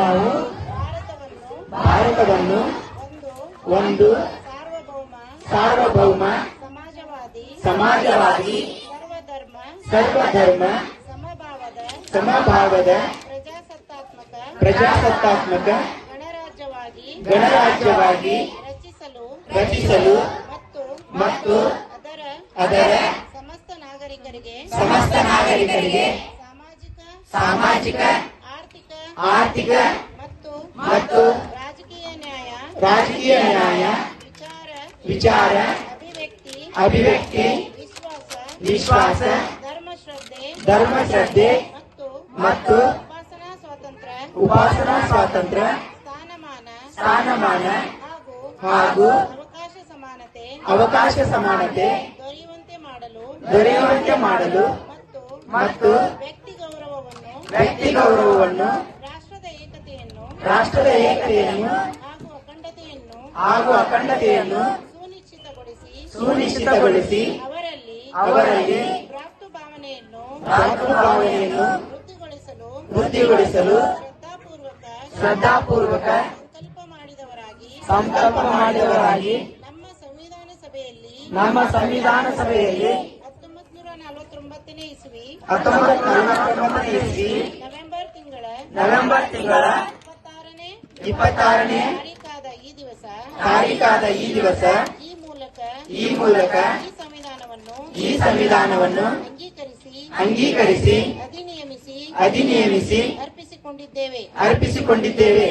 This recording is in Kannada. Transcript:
ನಾವು ಭಾರತವನ್ನು ಭಾರತವನ್ನು ಒಂದು ಒಂದು ಸಾರ್ವಭೌಮ ಸಾರ್ವಭೌಮ ಸಮಾಜವಾದಿ ಸರ್ವಧರ್ಮ ಸರ್ವಧರ್ಮ ಸಮಭಾವದ ಸಮಭಾವದ ಪ್ರಜಾಸತ್ತಾತ್ಮಕ ಗಣರಾಜ್ಯವಾಗಿ ಗಣರಾಜ್ಯವಾಗಿ ರಚಿಸಲು ರಚಿಸಲು ಮತ್ತು ಮತ್ತು ಅದರ ಅದರ ಸಮಸ್ತ ನಾಗರಿಕರಿಗೆ ಸಮಸ್ತ ನಾಗರಿಕರಿಗೆ ಸಾಮಾಜಿಕ ಸಾಮಾಜಿಕ ಆರ್ಥಿಕ ಮತ್ತು ಮತ್ತು ರಾಜಕೀಯ ನ್ಯಾಯ ರಾಜಕೀಯ ನ್ಯಾಯ ವಿಚಾರ ವಿಚಾರ ಅಭಿವ್ಯಕ್ತಿ ಅಭಿವ್ಯಕ್ತಿ ವಿಶ್ವಾಸ ವಿಶ್ವಾಸ ಧರ್ಮಶ್ರದ್ಧೆ ಧರ್ಮಶ್ರದ್ಧೆ ಮತ್ತು ಮತ್ತು ಉಪಾಸನಾ ಸ್ವಾತಂತ್ರ್ಯ ಉಪಾಸನಾ ಸ್ವಾತಂತ್ರ್ಯ ಸ್ಥಾನಮಾನ ಸ್ಥಾನಮಾನ ಹಾಗೂ ಹಾಗೂ ಅವಕಾಶ ಸಮಾನತೆ ಅವಕಾಶ ಸಮಾನತೆ ದೊರೆಯುವಂತೆ ಮಾಡಲು ದೊರೆಯುವಂತೆ ಮಾಡಲು ಮತ್ತು ವ್ಯಕ್ತಿ ಗೌರವವನ್ನು ವ್ಯಕ್ತಿ ಗೌರವವನ್ನು ರಾಷ್ಟ್ರದ ಏಕತೆಯನ್ನು ಹಾಗೂ ಅಖಂಡತೆಯನ್ನು ಹಾಗೂ ಅಖಂಡತೆಯನ್ನು ಸುನಿಶ್ಚಿತಗೊಳಿಸಿ ಅವರಲ್ಲಿ ಭಾವನೆಯನ್ನು ವೃದ್ಧಿಗೊಳಿಸಲು ಶ್ರದ್ಧಾಪೂರ್ವಕ ಸಂಕಲ್ಪ ಮಾಡಿದವರಾಗಿ ಸಂಕಲ್ಪ ಮಾಡಿದವರಾಗಿ ನಮ್ಮ ಸಂವಿಧಾನ ಸಭೆಯಲ್ಲಿ ನಮ್ಮ ಸಂವಿಧಾನ ಸಭೆಯಲ್ಲಿ ನಲವತ್ತೊಂಬತ್ತನೇ ಇಸ್ವಿ ನವೆಂಬರ್ ತಿಂಗಳ ನವೆಂಬರ್ ತಿಂಗಳ ಇಪ್ಪತ್ತಾರನೇ ಈ ದಿವಸ ತಾರೀಕಾದ ಈ ದಿವಸ ಈ ಮೂಲಕ ಈ ಮೂಲಕ ಈ ಸಂವಿಧಾನವನ್ನು ಈ ಸಂವಿಧಾನವನ್ನು ಅಂಗೀಕರಿಸಿ ಅಂಗೀಕರಿಸಿ ಅಧಿನಿಯಮಿಸಿ ಅಧಿನಿಯಮಿಸಿ ಅರ್ಪಿಸಿಕೊಂಡಿದ್ದೇವೆ. ಅರ್ಪಿಸಿಕೊಂಡಿದ್ದೇವೆ.